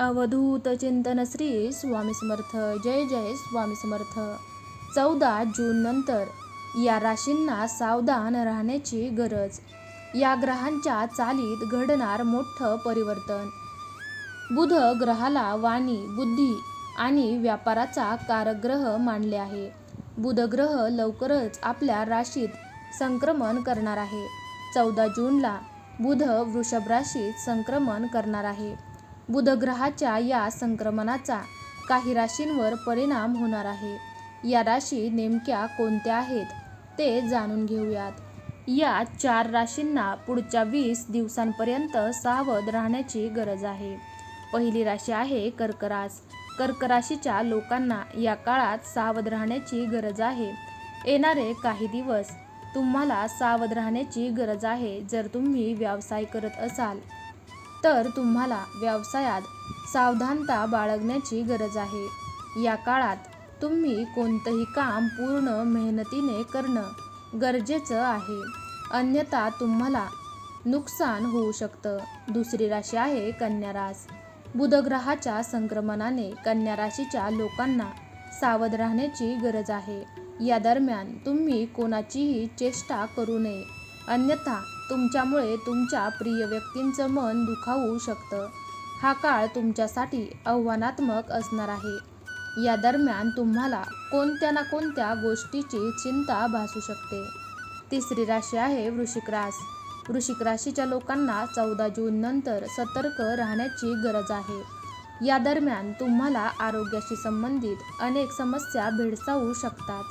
अवधूत चिंतन श्री स्वामी समर्थ. जय जय स्वामी समर्थ. चौदा जून नंतर या राशींना सावधान राहण्याची गरज. या ग्रहांच्या चालीत घडणार मोठं परिवर्तन. बुध ग्रहाला वाणी बुद्धी आणि व्यापाराचा कारग्रह मानले आहे. बुध ग्रह लवकरच आपल्या राशीत संक्रमण करणार आहे. चौदा जूनला बुध वृषभ राशीत संक्रमण करणार आहे. बुधग्रहाच्या या संक्रमणाचा काही राशींवर परिणाम होणार आहे. या राशी नेमक्या कोणत्या आहेत ते जाणून घेऊयात. या चार राशींना पुढच्या वीस दिवसांपर्यंत सावध राहण्याची गरज आहे. पहिली राशी आहे कर्करास. कर्कराशीच्या कर्क राशीच्या लोकांना या काळात सावध राहण्याची गरज आहे. येणारे काही दिवस तुम्हाला सावध राहण्याची गरज आहे जर तुम्ही व्यवसाय करत असाल. तर तुम्हाला व्यवसायात सावधानता बाळगण्याची गरज आहे. या काळात तुम्ही कोणतंही काम पूर्ण मेहनतीने करणं गरजेचं आहे. अन्यथा तुम्हाला नुकसान होऊ शकतं. दुसरी राशी आहे कन्या रास. बुधग्रहाच्या संक्रमणाने कन्या राशीच्या लोकांना सावध राहण्याची गरज आहे. या दरम्यान तुम्ही कोणाचीही चेष्टा करू नये. अन्यथा तुमच्यामुळे तुमच्या प्रिय व्यक्तींचं मन दुखावू शकतं. हा काळ तुमच्यासाठी आव्हानात्मक असणार आहे. या दरम्यान तुम्हाला कोणत्या ना कोणत्या गोष्टीची चिंता भासू शकते. तिसरी राशी आहे वृश्चिक रास. वृश्चिक राशीच्या लोकांना चौदा जून नंतर सतर्क राहण्याची गरज आहे. या दरम्यान तुम्हाला आरोग्याशी संबंधित अनेक समस्या भेडसावू शकतात.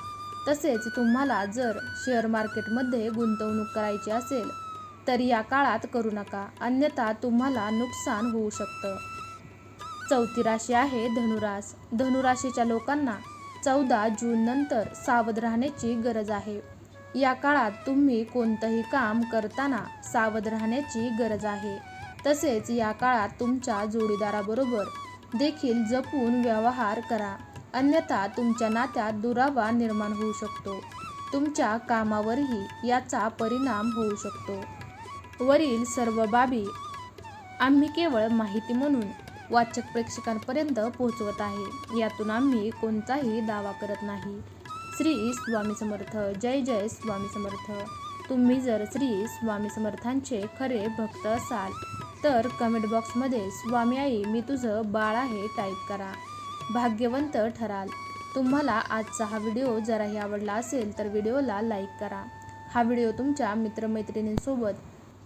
तसेच तुम्हाला जर शेअर मार्केटमध्ये गुंतवणूक करायची असेल तर या काळात करू नका. अन्यथा तुम्हाला नुकसान होऊ शकतं. चौथी राशी आहे धनुरास. धनुराशीच्या लोकांना चौदा जून नंतर सावध राहण्याची गरज आहे. या काळात तुम्ही कोणतंही काम करताना सावध राहण्याची गरज आहे. तसेच या काळात तुमच्या जोडीदाराबरोबर देखील जपून व्यवहार करा. अन्यथा तुमच्या नात्यात दुरावा निर्माण होऊ शकतो. तुमच्या कामावरही याचा परिणाम होऊ शकतो. वरील सर्व बाबी आम्ही केवळ माहिती म्हणून वाचक प्रेक्षकांपर्यंत पोहोचवत आहे. यातून आम्ही कोणताही दावा करत नाही. श्री स्वामी समर्थ. जय जय स्वामी समर्थ. तुम्ही जर श्री स्वामी समर्थांचे खरे भक्त असाल तर कमेंट बॉक्समध्ये स्वामी आई मी तुझं बाळ आहे टाईप करा. भाग्यवंत ठराल. तुम्हाला आजचा हा व्हिडिओ जराही आवडला असेल तर व्हिडिओला लाईक करा. हा व्हिडिओ तुमच्या मित्रमैत्रिणींसोबत